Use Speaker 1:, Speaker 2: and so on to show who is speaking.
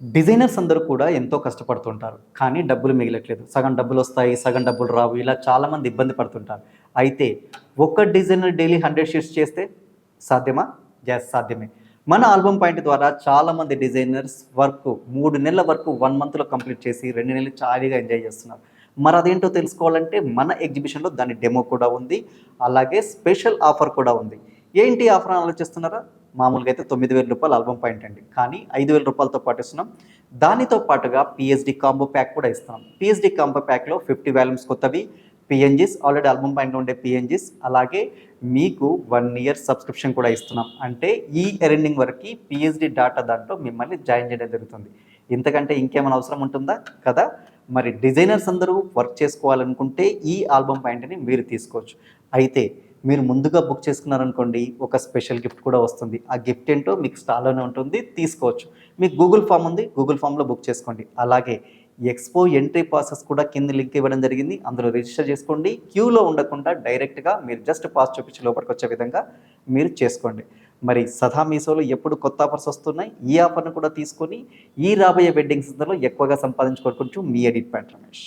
Speaker 1: Designers అందరూ కూడా ఎంతో కష్టపడుతుంటారు కానీ డబ్బులు మిగలట్లేదు. సగం డబ్బులు వస్తాయి సగం డబ్బులు రావు ఇలా చాలామంది ఇబ్బంది పడుతుంటారు. అయితే ఒక్క డిజైనర్ డైలీ హండ్రెడ్ షీట్స్ చేస్తే సాధ్యమా? ఎస్ సాధ్యమే. మన ఆల్బమ్ పాయింట్ ద్వారా చాలామంది డిజైనర్స్ వర్క్ మూడు నెలల వరకు వన్ మంత్లో కంప్లీట్ చేసి రెండు నెలలు చాలీగా ఎంజాయ్ చేస్తున్నారు. మరి అదేంటో తెలుసుకోవాలంటే మన ఎగ్జిబిషన్లో దాని డెమో కూడా ఉంది. అలాగే స్పెషల్ ఆఫర్ కూడా ఉంది. ఏంటి ఆఫర్ అని ఆలోచిస్తున్నారా? మామూలుగా అయితే తొమ్మిది వేల రూపాయలు ఆల్బమ్ పాయింట్ అండి. కానీ ఐదు వేల రూపాయలతో పాటు ఇస్తున్నాం దానితో పాటుగా పిహెచ్డి కాంబో ప్యాక్ కూడా ఇస్తున్నాం. పిహెచ్డి కాంబో ప్యాక్లో ఫిఫ్టీ వాల్యూమ్స్ కొత్తవి పిఎన్జిస్ ఆల్రెడీ ఆల్బమ్ పాయింట్లో ఉండే పిఎన్జిస్ అలాగే మీకు వన్ ఇయర్ సబ్స్క్రిప్షన్ కూడా ఇస్తున్నాం. అంటే ఈ ఎరెండింగ్ వరకు పిహెచ్డి డాటా దాంట్లో మిమ్మల్ని జాయిన్ చేయడం జరుగుతుంది. ఇంతకంటే ఇంకేమైనా అవసరం ఉంటుందా? కదా. మరి డిజైనర్స్ అందరూ వర్క్ చేసుకోవాలనుకుంటే ఈ ఆల్బమ్ పాయింట్ని మీరు తీసుకోవచ్చు. అయితే మీరు ముందుగా బుక్ చేసుకున్నారనుకోండి ఒక స్పెషల్ గిఫ్ట్ కూడా వస్తుంది. ఆ గిఫ్ట్ ఏంటో మీకు స్టాల్లోనే ఉంటుంది తీసుకోవచ్చు. మీకు గూగుల్ ఫామ్ ఉంది గూగుల్ ఫామ్లో బుక్ చేసుకోండి. అలాగే ఎక్స్పో ఎంట్రీ ప్రాసెస్ కూడా కింద లింక్ ఇవ్వడం జరిగింది. అందులో రిజిస్టర్ చేసుకోండి. క్యూలో ఉండకుండా డైరెక్ట్గా మీరు జస్ట్ పాస్ చూపించి లోపలికి వచ్చే విధంగా మీరు చేసుకోండి. మరి సదా మీసోలో ఎప్పుడు కొత్త ఆఫర్స్ వస్తున్నాయి? ఈ ఆఫర్ను కూడా తీసుకొని ఈ రాబోయే వెడ్డింగ్ సీజన్లో ఎక్కువగా సంపాదించుకోవచ్చు మీ ఎడిట్ పాయింట్ రమేష్.